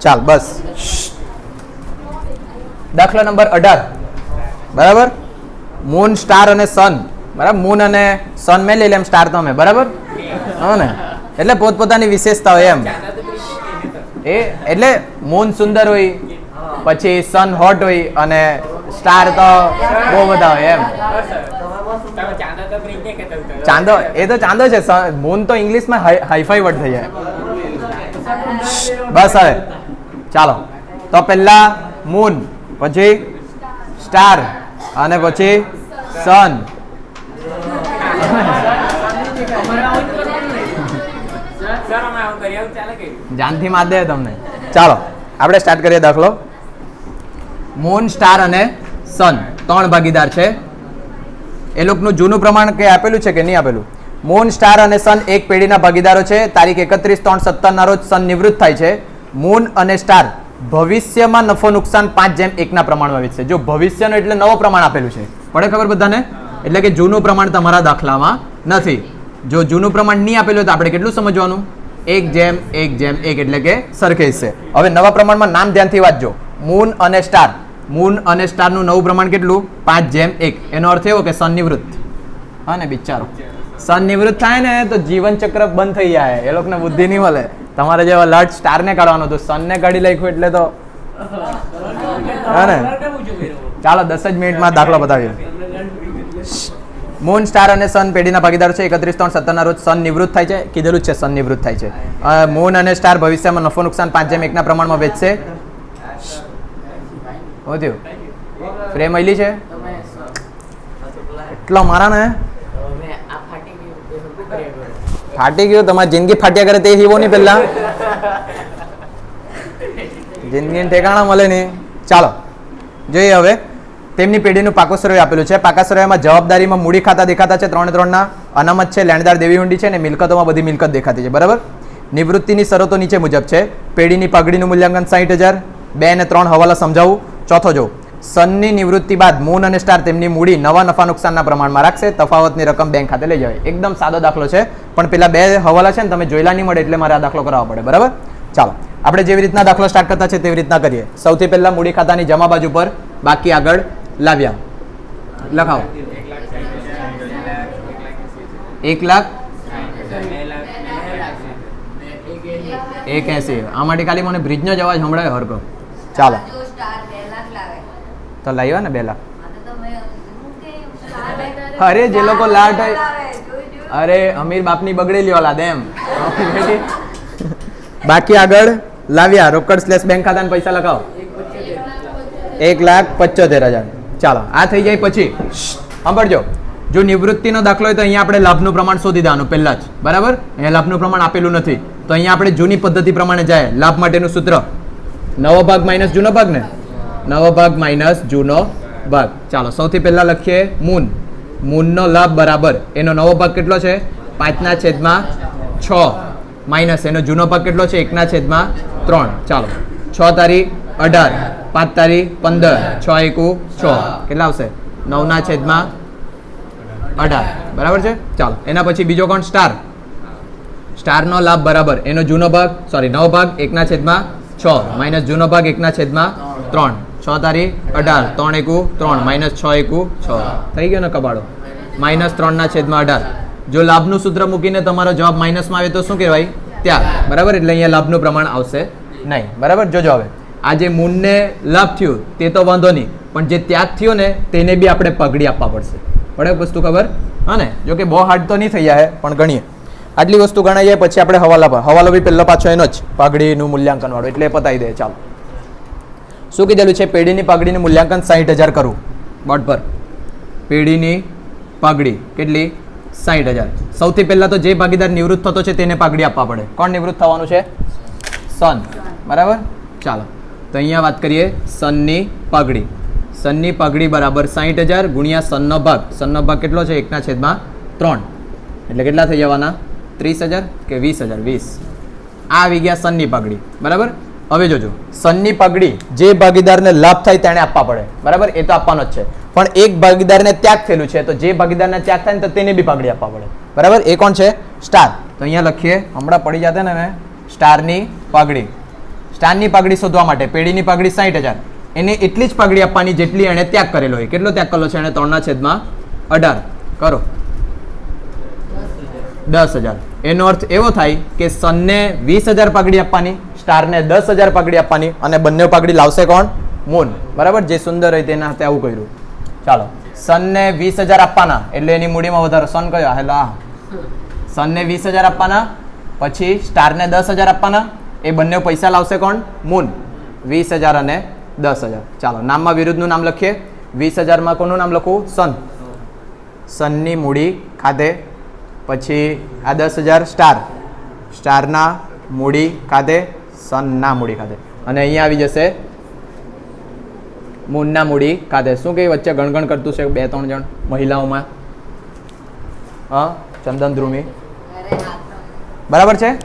ચાલ, બસ. દાખલા નંબર અઢાર. બરાબર? મૂન સ્ટાર અને સન બરાબર? મૂન અને સન મેં લઈ લે એમ સ્ટાર તમે, બરાબર? હો ને? એટલે પોતપોતાની વિશેષતા હોય એમ. એ, એટલે મૂન સુંદર હોય, પછી સન હોટ હોય, અને સ્ટાર તો બહુ બધા હોય એમ. ચાંદો, એ તો ચાંદો છે મૂન તો ઇંગ્લિશમાં હાઈફાઈ વર્ડ થઈ જાય. બસ હવે. ચાલો. તો પહેલા મૂન પછી સ્ટાર અને પછી સન જાનથી માર દે તમને. ચાલો, આપણે સ્ટાર્ટ કરીએ દાખલો. મૂન સ્ટાર અને સન ત્રણ ભાગીદાર છે. એ લોકોનું જૂનું પ્રમાણ કે આપેલું છે કે નહીં આપેલું? મૂન સ્ટાર અને સન એક પેઢીના ભાગીદારો છે. તારીખ એકત્રીસ ત્રણ સત્તરના રોજ સન નિવૃત્ત થાય છે. મૂન અને સ્ટાર ભવિષ્યમાં નફો નુકસાન પાંચ જેમ એકના પ્રમાણમાં વેચશે જો ભવિષ્યનું એટલે નવો પ્રમાણ આપેલું છે. પડે ખબર બધાને? એટલે કે જૂનું પ્રમાણ તમારા દાખલામાં નથી. જો જૂનું પ્રમાણ નહીં આપેલું તો આપણે કેટલું સમજવાનું? એક જેમ એક જેમ, એક એટલે કે સરખેજ છે. હવે નવા પ્રમાણમાં નામ ધ્યાનથી વાંચજો મૂન અને સ્ટાર મૂન અને સ્ટારનું નવું પ્રમાણ કેટલું? પાંચ જેમ એક. એનો અર્થ એવો કે સન નિવૃત્ત હા ને બિચારો? સન નિવૃત્ત થાય ને તો જીવન ચક્ર બંધ થઈ જાય. એ લોકોને બુદ્ધિ નહીં મળે. તમારે જેવા લટ સ્ટારને કાઢવાનો હતું સનને કાઢી નાખ્યું એટલે તો. હા ને? ચાલો દસ જ મિનિટમાં દાખલો બતાવીએ. મૂન સ્ટાર અને સન પેઢીના ભાગીદાર છે એકત્રીસ ત્રણ સત્તરના રોજ સન નિવૃત્ત થાય છે. કીધેલું જ છે સન નિવૃત્ત થાય છે. મૂન અને સ્ટાર ભવિષ્યમાં નફો નુકસાન પાંચ જેમ એકના પ્રમાણમાં વેચશે. શું થયું? ફ્રેમ અલી છે? એટલો મારા ને હવે આ ફાટી ગયું એ શું કરીએ હવે? ફાટી ગયું, તમારી જિંદગી ફાટ્યા કરે તે હીવો નહીં પહેલા. જિંદગી ઠેકાણા મળે નહીં. ચાલો, જોઈએ હવે. તેમની પેઢીનું પાકો આપેલું છે. પાકા જવાબદારીમાં મૂડી ખાતા દેખાતા છે ત્રણે ત્રણના. અનામત છે, લેણદાર દેવી હુંડી છે અને મિલકતોમાં બધી મિલકત દેખાતી છે. બરાબર? નિવૃત્તિની શરતો નીચે મુજબ છે. પેઢીની પગડીનું મૂલ્યાંકન સાહીઠ હજાર. બે અને ત્રણ હવાલા સમજાવું. ચોથો જો સનની નિવૃત્તિ બાદ મૂન અને સ્ટાર તેમની મૂડી નવા નફા નુકસાનના પ્રમાણમાં રાખશે. તફાવતની રકમ બેંક ખાતે લઈ જવાય. એકદમ સાદો દાખલો છે. પણ પેલા બે હવાલા છે ને તમે જોયેલા નહીં મળે એટલે મારે આ દાખલો કરાવવો પડે. બરાબર? ચાલો. આપણે જેવી રીતના દાખલો સ્ટાર્ટ કરતા છે તેવી રીતના કરીએ. સૌથી પહેલા મૂડી ખાતાની જમા બાજુ પર બાકી આગળ લાવ્યા. લખાવો. એક લાખ એક એસી. આ માટે ખાલી મને બ્રિજનો જ અવાજ સંભળાયો હરકો ચાલો. તો લાવ્યા ને બે લાખ આ તો તમે હું કે સ્ટાર બે- અરે જે લોકો લાટ. અરે અમીર બાપની બગડેલી ઓલા એમ બાકી આગળ લાવ્યા રોકડ સ્લેશ બેંક ખાતાના પૈસા લખાવો એક લાખ પંચોતેર હજાર. ચાલો આ થઈ જાય પછી. સાંભળજો. જો નિવૃત્તિનો દાખલો હોય તો અહીંયા આપણે લાભનું પ્રમાણ શોધી દેવાનું પહેલા જ. બરાબર? અહીંયા લાભનું પ્રમાણ આપેલું નથી. તો અહીંયા આપણે જૂની પદ્ધતિ પ્રમાણે જાય. લાભ માટેનું સૂત્ર. નવો ભાગ માઇનસ જૂનો ભાગ ને? નવો ભાગ માઇનસ જૂનો ભાગ. ચાલો, સૌથી પહેલાં લખીએ મૂન મૂનનો લાભ બરાબર. એનો નવો ભાગ કેટલો છે? પાંચના છેદમાં છ. માઇનસ એનો જૂનો ભાગ કેટલો છે? એકના છેદમાં ત્રણ. ચાલો, છ તારીખ અઢાર, પાંચ તારીખ પંદર, છ એકુ છ. કેટલા આવશે? નવના છેદમાં અઢાર. બરાબર છે? ચાલો, એના પછી બીજો કોણ? સ્ટાર સ્ટારનો લાભ બરાબર. એનો જૂનો ભાગ સોરી નવો ભાગ એકના છેદમાં છ. માઇનસ જૂનો ભાગ એકના છેદમાં ત્રણ. છ તારીખ અઢાર. ત્રણ એકુ, ત્રણ. માઇનસ છ એકુ, છ. થઈ ગયો ને કબાડો? માઇનસ ત્રણના છેદમાં અઢાર. જો લાભનું સૂત્ર મૂકીને તમારો જવાબ માઇનસમાં આવે તો શું કહેવાય? ત્યાં બરાબર? એટલે અહીંયા લાભનું પ્રમાણ આવશે નહીં. બરાબર? જોજો હવે. આ જે મૂનને લાભ થયું, તે તો વાંધો નહીં. પણ જે ત્યાગ થયો ને, તેને બી આપણે પગડી આપવા પડશે. પડે વસ્તુ ખબર? હા ને? જો કે બહુ હાર્ડ તો નહીં થઈ જાય, પણ ગણીએ. આટલી વસ્તુ ગણાઈ જાય પછી આપણે હવાલા પર. હવાલો બી પહેલો પાછો એનો જ. પાઘડીનું મૂલ્યાંકન વાળો. એટલે પતાવી દે. ચાલો. શું કીધેલું છે? પેઢીની પાઘડીનું મૂલ્યાંકન સાહીઠ હજાર કરવું બોર્ડ પર. પેઢીની પાઘડી કેટલી? સાહીઠ હજાર. સૌથી પહેલાં તો જે ભાગીદાર નિવૃત્ત થતો છે તેને પાઘડી આપવા પડે. કોણ નિવૃત્ત થવાનું છે? સન. બરાબર? ચાલો. તો અહીંયા વાત કરીએ સનની પાઘડી. સનની પાઘડી બરાબર સાહીઠ હજાર ગુણ્યા સનનો ભાગ. સનનો ભાગ કેટલો છે? એકના છેદમાં ત્રણ. એટલે કેટલા થઈ જવાના? ત્રીસ હજાર કે વીસ હજાર? વીસ. આ આવી ગયા સનની પાઘડી. બરાબર? હવે જોજો, સનની પગડી જે ભાગીદારને લાભ થાય તેણે આપવા પડે. બરાબર? એ તો આપવાનો જ છે. પણ એક ભાગીદારને ત્યાગ થયેલું છે, તો જે ભાગીદારને ત્યાગ થાય ને તો તેને બી પગડી આપવા પડે. બરાબર? એ કોણ છે? સ્ટાર. તો અહીંયા લખીએ, હમણાં પડી જતા ને મેં. સ્ટારની પાઘડી સ્ટારની પાઘડી શોધવા માટે, પેઢીની પાઘડી સાઠ હજાર. એને એટલી જ પાઘડી આપવાની જેટલી એણે ત્યાગ કરેલો હોય. કેટલો ત્યાગ કરેલો છે? એણે ત્રણના છેદમાં અઢાર. કરો. દસ હજાર. એનો અર્થ એવો થાય કે સનને વીસ હજાર પાઘડી આપવાની, સ્ટારને દસ હજાર પાઘડી આપવાની અને બંને પાઘડી લાવશે કોણ? મૂન. બરાબર? જે સુંદર હોય તેના હાથે આવું કર્યું. ચાલો. સનને વીસ હજાર આપવાના, એટલે એની મૂડીમાં વધારો. સન કયો? હેલો, આ. સનને વીસ હજાર આપવાના, પછી સ્ટારને દસ હજાર આપવાના, એ બંને પૈસા લાવશે કોણ? મૂન. વીસ હજાર અને દસ હજાર. ચાલો, નામમાં વિરુદ્ધનું નામ લખીએ. વીસ હજારમાં કોનું નામ લખવું? સન. સનની મૂડી ખાતે પછી આ દસ હજાર સ્ટાર. સ્ટારના મૂડી ખાતે, સનના મૂડી ખાતે. અને અહીંયા આવી જશે. મૂનના મૂડી ખાતે. શું કે વચ્ચે ગણગણ કરતું છે બે, ત્રણ જણ મહિલાઓમાં? હા, ચંદન ધ્રુમી. બરાબર છે?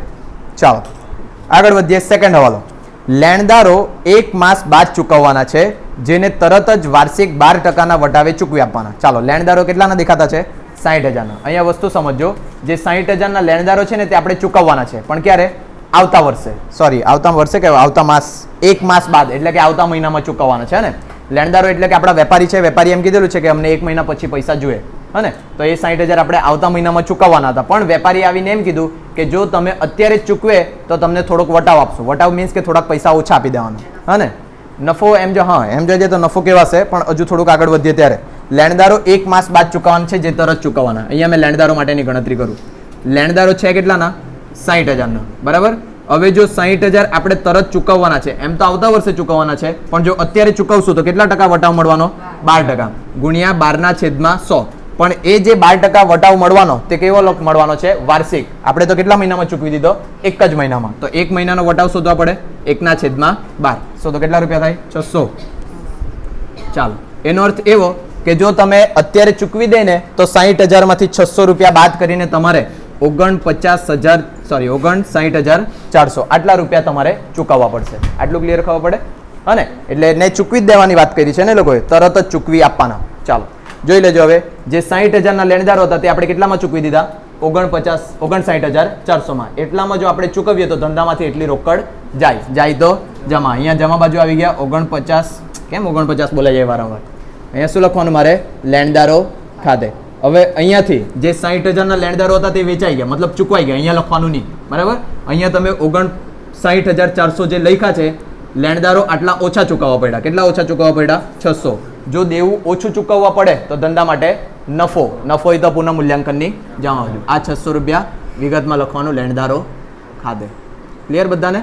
ચાલો. આગળ વધીએ સેકન્ડ હવાલો. લેણદારો એક માસ બાદ ચૂકવવાના છે, જેને તરત જ વાર્ષિક બાર ટકાના વટાવે ચૂકવી આપવાના. ચાલો, લેણદારો કેટલાના દેખાતા છે? સાઠ હજારના. અહીંયા વસ્તુ સમજો જે સાઠ હજારના લેણદારો છે ને તે આપણે ચૂકવવાના છે. પણ ક્યારે? આવતા વર્ષે. સોરી આવતા વર્ષે કે આવતા માસ, એક માસ બાદ, એટલે કે આવતા મહિનામાં ચૂકવવાના છે ને? લેણદારો એટલે કે આપણા વેપારી છે, વેપારી એમ કીધેલું છે કે અમને એક મહિના પછી પૈસા જોઈએ હને તો એ સાઠ હજાર આપણે આવતા મહિનામાં ચૂકવવાના હતા. પણ વેપારી આવીને એમ કીધું કે જો તમે અત્યારે ચૂકવે, તો તમને થોડોક વટાવ આપશું. વટાવ મીન્સ કે થોડાક પૈસા ઓછા આપી દેવાનો હને નફો એમ જો, હા, એમ જોઈએ તો નફો કેવાશે પણ હજુ થોડુંક આગળ વધીએ ત્યારે. લેણદારો એક માસ બાદ ચૂકવવાના છે, જે તરત ચૂકવવાના. અહીંયા મેં લેણદારો માટેની ગણતરી કરું. લેણદારો છે કેટલાના? સાઠ હજારના. બરાબર? હવે જો સાઠ હજાર આપણે તરત ચૂકવવાના છે, એમ તો આવતા વર્ષે ચૂકવવાના છે, પણ જો અત્યારે ચૂકવશું તો કેટલા ટકા વટાવ મળવાનો? બાર ટકા. ગુણ્યા બારના છેદમાં સો. પણ એ જે બાર ટકા વટાવ મળવાનો, તે કેવો લોક મળવાનો છે? વાર્ષિક. આપણે તો કેટલા મહિનામાં ચૂકવી દીધો? એક જ મહિનામાં. તો એક મહિનાનો વટાવ શોધવા પડે. એકના છેદમાં બાર. સો તો કેટલા રૂપિયા થાય? છસો. ચાલો. એનો અર્થ એવો કે જો તમે અત્યારે ચૂકવી દે ને તો સાહીઠ હજારમાંથી છસો રૂપિયા બાદ કરીને તમારે ઓગણ પચાસ હજાર સોરી ઓગણ સાહીઠ હજાર ચારસો આટલા રૂપિયા તમારે ચૂકવવા પડશે. આટલું ક્લિયર ખબર પડે? હને એટલે એને ચૂકવી જ દેવાની વાત કરી છે ને લોકોએ. તરત જ ચૂકવી આપવાના. ચાલો, જોઈ લેજો હવે. જે સાહીઠ હજારના લેણદારો હતા તે આપણે કેટલામાં ચૂકવી દીધા? ઓગણપચાસ ઓગણસાઠ હજાર ચારસોમાં. એટલામાં જો આપણે ચૂકવીએ તો ધંધામાંથી એટલી રોકડ જાય. જાય તો જમા. અહીંયા જમા બાજુ આવી ગયા. ઓગણપચાસ, કેમ ઓગણપચાસ બોલાય જાય વારંવાર? અહીંયા શું લખવાનું મારે? લેણદારો ખાતે. હવે અહીંયાથી જે સાહીઠ હજારના લેણદારો હતા તે વેચાઈ ગયા. મતલબ ચૂકવાઈ ગયા. અહીંયા લખવાનું નહીં. બરાબર? અહીંયા તમે ઓગણ સાહીઠ હજાર ચારસો જે લખ્યા છે, લેણદારો આટલા ઓછા ચૂકવવા પડ્યા. કેટલા ઓછા ચૂકવવા પડ્યા? છસો. જો દેવું ઓછું ચૂકવવા પડે, તો ધંધા માટે નફો નફો એ તો પુનઃ મૂલ્યાંકનની જમા બાજુ આ છસો રૂપિયા વિગતમાં લખવાનું લેણદારો ખાતે. ક્લિયર બધાને?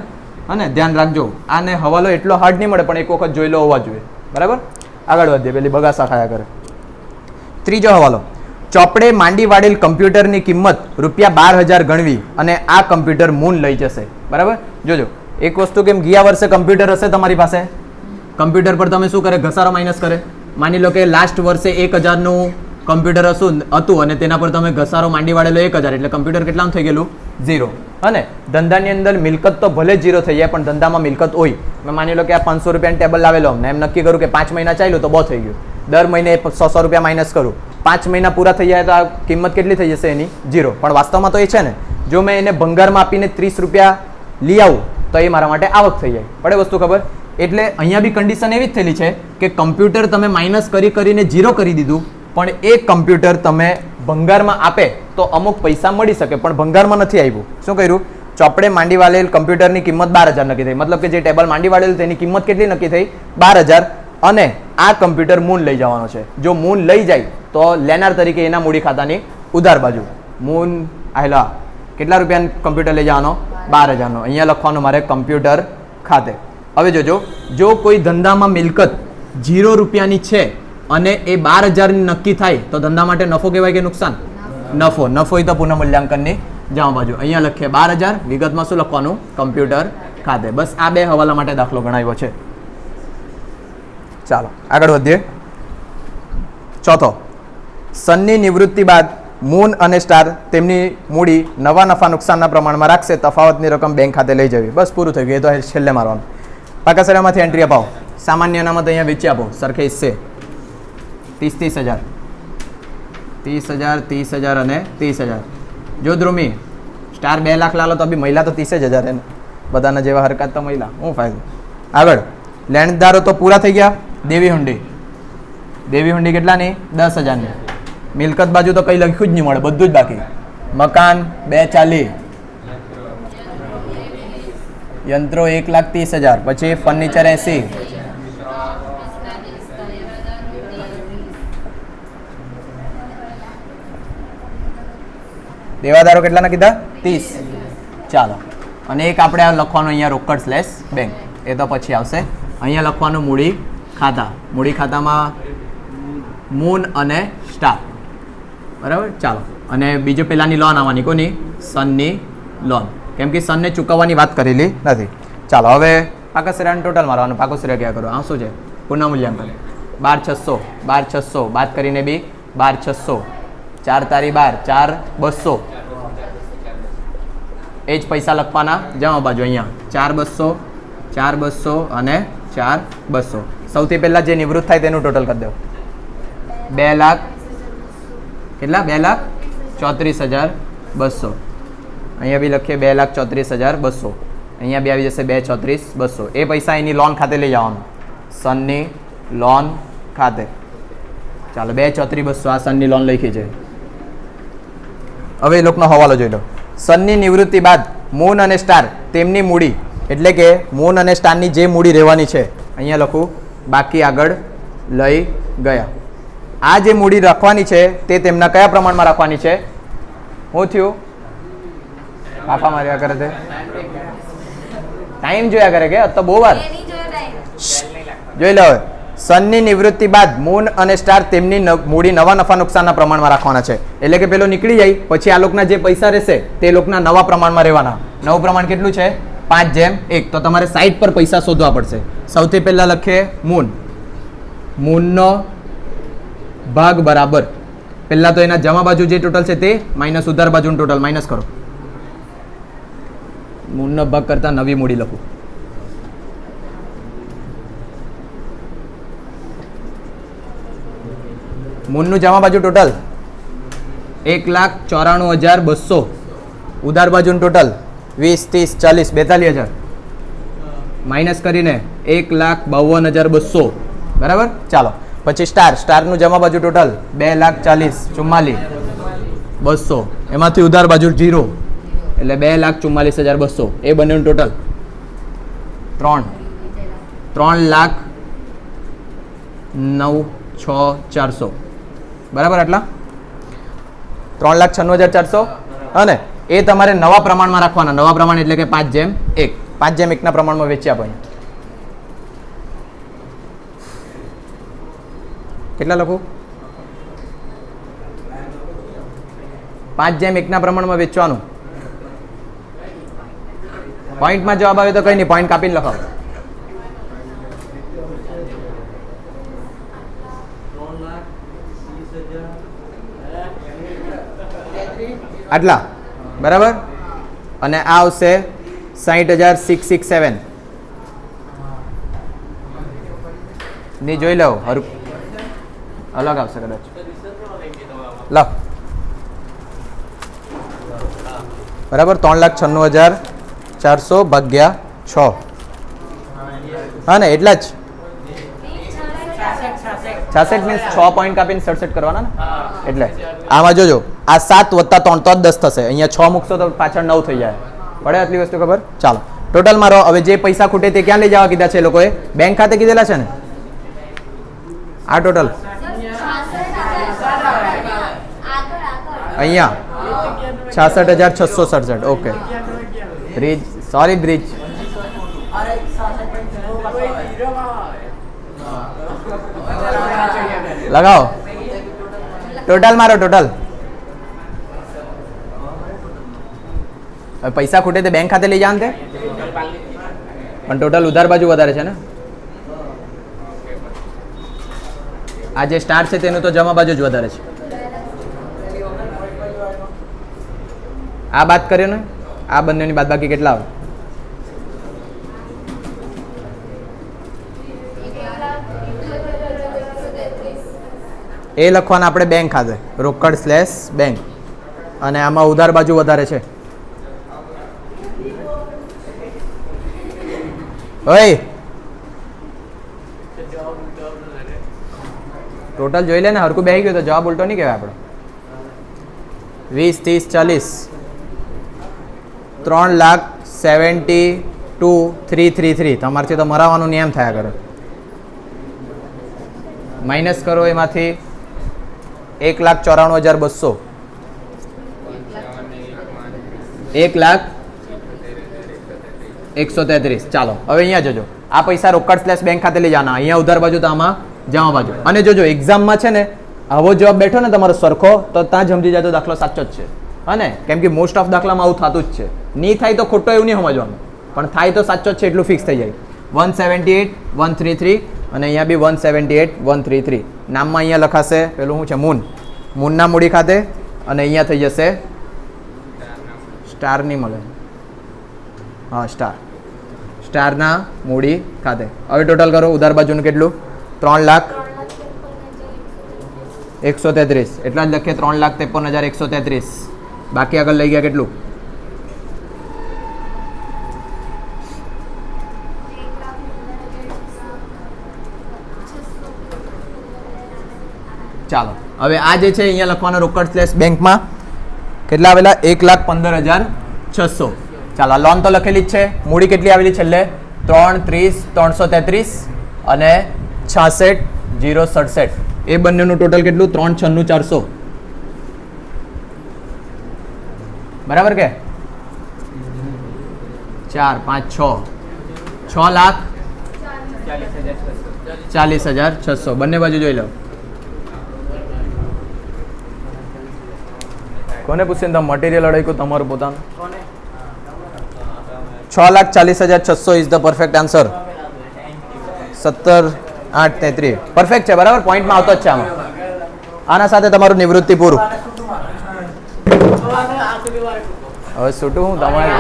અને ધ્યાન રાખજો. આને હવાલો એટલો હાર્ડ નહીં મળે, પણ એક વખત જોઈ લો હોવા જોઈએ. બરાબર? આગળ વધીએ પેલી બગાસા ખાયા કરે. ત્રીજો હવાલો. ચોપડે માંડી વાળેલ કમ્પ્યુટરની કિંમત રૂપિયા બાર હજાર ગણવી અને આ કમ્પ્યુટર મૂન લઈ જશે. બરાબર? જોજો. એક વસ્તુ કેમ ગયા વર્ષે કમ્પ્યુટર હશે તમારી પાસે? કમ્પ્યુટર પર તમે શું કરે? ઘસારો માઇનસ કરે. માની લો કે લાસ્ટ વર્ષે એક હજારનું કમ્પ્યુટર હતું હતું અને તેના પર તમે ઘસારો માંડી વાળેલો એક હજાર. એટલે કમ્પ્યુટર કેટલાનું થઈ ગયેલું? ઝીરો અને ધંધાની અંદર મિલકત તો ભલે ઝીરો થઈ જાય, પણ ધંધામાં મિલકત હોય. મેં માની લો કે આ પાંચસો રૂપિયાનું ટેબલ લાવેલો અમને. એમ નક્કી કરું કે પાંચ મહિના ચાલ્યું તો બહુ થઈ ગયું. દર મહિને સો સો રૂપિયા માઇનસ કરું. પાંચ મહિના પૂરા થઈ જાય તો આ કિંમત કેટલી થઈ જશે એની? ઝીરો પણ વાસ્તવમાં તો એ છે ને, જો મેં એને ભંગારમાં આપીને ત્રીસ રૂપિયા લઈ આવું, તો એ મારા માટે આવક થઈ જાય. પડે વસ્તુ ખબર? એટલે અહીંયા બી કન્ડિશન એવી જ થયેલી છે કે કમ્પ્યુટર તમે માઇનસ કરી કરીને ઝીરો કરી દીધું પણ એ કમ્પ્યુટર તમે ભંગારમાં આપે તો અમુક પૈસા મળી શકે, પણ ભંગારમાં નથી આવ્યું. શું કર્યું? ચોપડે માંડી વાળેલ કમ્પ્યુટરની કિંમત બાર હજાર નક્કી થઈ. મતલબ કે જે ટેબલ માંડી વાળેલું તેની કિંમત કેટલી નક્કી થઈ? બાર હજાર. અને આ કમ્પ્યુટર મૂન લઈ જવાનો છે. જો મૂન લઈ જાય, તો લેનાર તરીકે એના મૂડી ખાતાની ઉધાર બાજુ. મૂન આહેલા કેટલા રૂપિયાનું કમ્પ્યુટર લઈ જવાનો? બાર હજારનો. અહીંયા લખવાનું મારે કમ્પ્યુટર ખાતે. હવે જોજો, જો કોઈ ધંધામાં મિલકત જીરો રૂપિયાની છે અને એ બાર હજારની નક્કી થાય તો ધંધા માટે નફો કહેવાય કે નુકસાન? નફો. નફો એ તો પુનઃ મૂલ્યાંકનની જમા બાજુ. અહીંયા લખીએ, બાર હજાર, વિગતમાં શું લખવાનું? કમ્પ્યુટર ખાતે. બસ આ બે હવાલા માટે દાખલો ગણાવ્યો છે. ચાલો, આગળ વધીએ. ચોથો. સનની નિવૃત્તિ બાદ મૂન અને સ્ટાર તેમની મૂડી નવા નફા નુકસાનના પ્રમાણમાં રાખશે, તફાવતની રકમ બેંક ખાતે લઈ જવી. બસ પૂરું થઈ ગયું. એ તો છેલ્લે મારવાનું. પાકા સરામાંથી એન્ટ્રી અપાવો. સામાન્ય અનામત અહીંયા વેચી આપો. સરખે હિસ્સે ત્રીસ ત્રીસ હજાર ત્રીસ હજાર ત્રીસ હજાર અને ત્રીસ હજાર જો ધ્રુમી, સ્ટાર બે લાખ લાલો તો બી મહિલા તો ત્રીસ જ હજાર એને. બધાના જેવા હરકત તો મહિલા શું ફાયદો. આગળ લેણદારો તો પૂરા થઈ ગયા, દેવી હુંડી. દેવી હુંડી કેટલાની? દસ હજારની. મિલકત બાજુ તો કંઈ લખ્યું જ નહીં મળે, બધું જ બાકી. મકાન બે ચાલી. યંત્રો એક લાખ ત્રીસ હજાર, પછી ફર્નિચર એસી. દેવાદારો કેટલાના કીધા? ત્રીસ. ચાલો. અને એક આપણે આ લખવાનું અહીંયા રોકડ સ્લેશ બેંક એ તો પછી આવશે. અહીંયા લખવાનું મૂડી ખાતા. મૂડી ખાતામાં મૂન અને સ્ટાર બરાબર? ચાલો. અને બીજું પેલાની લોન આવવાની કોની? સનની લોન કેમ કે સનને ચૂકવવાની વાત કરેલી નથી. ચાલો, હવે પાકા સિરાનું ટોટલ મારવાનું. પાકો સિરા ક્યાં કરો? આ શું છે? પુનઃમૂલ્યાંકન બાર છસો બાર છસો. બાદ કરીને બી બાર છસો. ચાર તારી બાર, ચાર બસો. એ જ પૈસા લખવાના. જમા બાજુ અહીંયા. ચાર બસો ચાર બસો અને ચાર બસો. સૌથી પહેલાં જે નિવૃત્ત થાય તેનું ટોટલ કરી દો. બે લાખ, કેટલા? બે લાખ ચોત્રીસ હજાર બસો. અહીંયા બી લખીએ બે લાખ ચોત્રીસ હજાર બસો. અહીંયા બી આવી જશે બે ચોત્રીસ બસો. એ પૈસા એની લોન ખાતે લઈ જવાનું. સનની લોન ખાતે. ચાલો, બે ચોત્રીસ બસો આ સનની લોન લખી છે. હવે એ લોકોનો હવાલો જોઈ લો. સનની નિવૃત્તિ બાદ મૂન અને સ્ટાર તેમની મૂડી એટલે કે મૂન અને સ્ટારની જે મૂડી રહેવાની છે અહીંયા લખું બાકી આગળ લઈ ગયા. આ જે મૂડી રાખવાની છે તે તેમના કયા પ્રમાણમાં રાખવાની છે? શું થયું? પાપા માર્યા કરે છે ટાઈમ જોયા કરે કે? તો બહુ વાર. જોઈ લો હવે. સનની નિવૃત્તિ બાદ મૂન અને સ્ટાર તેમની મૂડી નવા નફા નુકસાનના પ્રમાણમાં રાખવાના છે. એટલે કે પેલો નીકળી જાય, પછી આ લોકોના જે પૈસા રહેશે, તે લોકોના નવા પ્રમાણમાં રહેવાના. નવું પ્રમાણ કેટલું છે? પાંચ જેમ એક. તો તમારે સાઈડ પર પૈસા શોધવા પડશે. સૌથી પહેલાં લખીએ મૂન મૂનનો ભાગ બરાબર. પહેલાં તો એના જમા બાજુ જે ટોટલ છે તે માઇનસ ઉધાર બાજુનું ટોટલ માઇનસ કરો. મૂનનો ભાગ કરતાં નવી મૂડી લખું. મૂનનું જમા બાજુ ટોટલ એક લાખ ચોરાણું હજાર બસો. ઉધાર બાજુનું ટોટલ વીસ, ત્રીસ, ચાલીસ, બેતાલીસ હજાર. માઇનસ કરીને એક લાખ બાવન હજાર બસો. બરાબર? ચાલો. પછી સ્ટાર સ્ટારનું જમા બાજુ ટોટલ બે લાખ ચાલીસ, ચુમ્માલીસ. બસો. એમાંથી ઉધાર બાજુ જીરો એટલે બે લાખ ચુમ્માલીસ હજાર બસો. એ બંનેનું ટોટલ ત્રણ. ત્રણ લાખ નવ, છ, ચારસો. બરાબર આટલા? ત્રણ લાખ છન્નું હજાર ચારસો. અને એ તમારે નવા પ્રમાણમાં રાખવાના. નવા પ્રમાણ એટલે કે પાંચ જેમ એક. પાંચ જેમ એકના પ્રમાણમાં વેચ્યા આપણે કેટલા લખું? પાંચ જેમ એકના પ્રમાણમાં વેચવાનું. પોઈન્ટમાં જવાબ આવે તો કંઈ નહીં. પોઈન્ટ કાપીને લખાવો. આટલા. બરાબર? અને આ આવશે સાહીઠ હજાર સિક્સ સિક્સ સેવન. ની જોઈ લો હરુ અલગ આવશે કદાચ. લો બરાબર? ત્રણ લાખ છન્નું હજાર ચારસો ભાગ્યા છ. હા ને એટલા જ. છાસઠ મીન્સ છ પોઈન્ટ કાપીને સડસઠ કરવાના ને? એટલે. આમાં જોજો, આ સાત વત્તા ત્રણ તો જ દસ થશે. અહીંયા છ મૂકશો તો પાછળ નવ થઈ જાય. પડે આટલી વસ્તુ ખબર? ચાલો. ટોટલ મારો હવે જે પૈસા ખૂટે તે ક્યાં લઈ જવા કીધા છે એ લોકોએ? બેંક ખાતે કીધેલા છે ને? આ ટોટલ અહીંયા. છાસઠ હજાર છસો સડસઠ. ઓકે. બ્રિજ સોરી બ્રિજ લગાવો. ટોટલ મારો ટોટલ. હવે પૈસા ખૂટે તે બેંક ખાતે લઈ જાવ તે? પણ ટોટલ ઉધાર બાજુ વધારે છે ને? આ જે સ્ટાર છે તેનું તો જમા બાજુ જ વધારે છે. આ બાદ કર્યો ને? આ બંનેની બાદ બાકી કેટલા આવે? એ લખવાના આપણે બેંક ખાતે. રોકડ સ્લેશ બેંક અને આમાં ઉધાર બાજુ વધારે છે. ઓય! ટોટલ જોઈ લે ને હરકું બેહી ગયું તો જવાબ ઉલટો નહીં કહેવાય આપણે. વીસ, ત્રીસ, ચાલીસ. ત્રણ lakh seventy two three three three તમારથી તો મરાવાનો નિયમ થયા કરે. માઇનસ કરો એમાંથી. એક લાખ ચોરાણું હજાર બસો. એક લાખ એકસો તેત્રીસ. ચાલો, હવે અહીંયા જોજો. આ પૈસા રોકડ સ્લેશ બેંક ખાતે લઈ જવાના. અહીંયા ઉધાર બાજુ તો આમાં જમા બાજુ. અને જોજો એક્ઝામમાં છે ને, આવો જવાબ બેઠો ને તમારો સરખો, તો ત્યાં જમજી જાય તો દાખલો સાચો જ છે. અને કેમ કે મોસ્ટ ઓફ દાખલામાં આવું થતું જ છે. નહીં થાય તો ખોટો એવું નહીં સમજવાનું. પણ થાય તો સાચો જ છે, એટલું ફિક્સ થઈ જાય. One seventy eight one three three અને અહીંયા B one seventy eight one three three નામમાં અહીંયા લખાશે, પેલું શું છે મૂન મૂનના મૂડી ખાતે અને અહીંયા થઈ જશે સ્ટાર નહીં મળે હા સ્ટાર સ્ટારના મૂડી ખાતે. હવે ટોટલ કરો, ઉધાર બાજુનું કેટલું? ત્રણ લાખ એકસો તેત્રીસ. એટલા જ લખીએ, ત્રણ લાખ ત્રેપન હજાર એકસો તેત્રીસ. બાકી આગળ લઈ ગયા કેટલું? ચાલો. હવે આ જે છે, અહીંયા લખવાનો રોકડ સ્લેશ બેંકમાં. કેટલા આવેલા? એક લાખ પંદર હજાર છસો. ચાલો લોન તો લખેલી જ છે. મૂડી કેટલી આવેલી છેલ્લે? ત્રણ, ત્રીસ, ત્રણસો તેત્રીસ અને છાસઠ, જીરો સડસઠ. એ બંનેનું ટોટલ કેટલું? ત્રણ, છન્નું, ચારસો. બરાબર કે? ચાર, પાંચ, છ. છ લાખ ચાલીસ હજાર છસો. બંને બાજુ જોઈ લો. કોને પૂછીને તમે મટીરિયલ અડાઈકું તમારું પોતાનું છ લાખ ચાલીસ હજાર છસો ઇઝ ધ પરફેક્ટ આન્સર સત્તર આઠ તેત્રીસ પરફેક્ટ છે બરાબર પોઈન્ટમાં આવતો જ છે આમાં આના સાથે તમારું નિવૃત્તિ પૂરું હવે છૂટું હું તમારે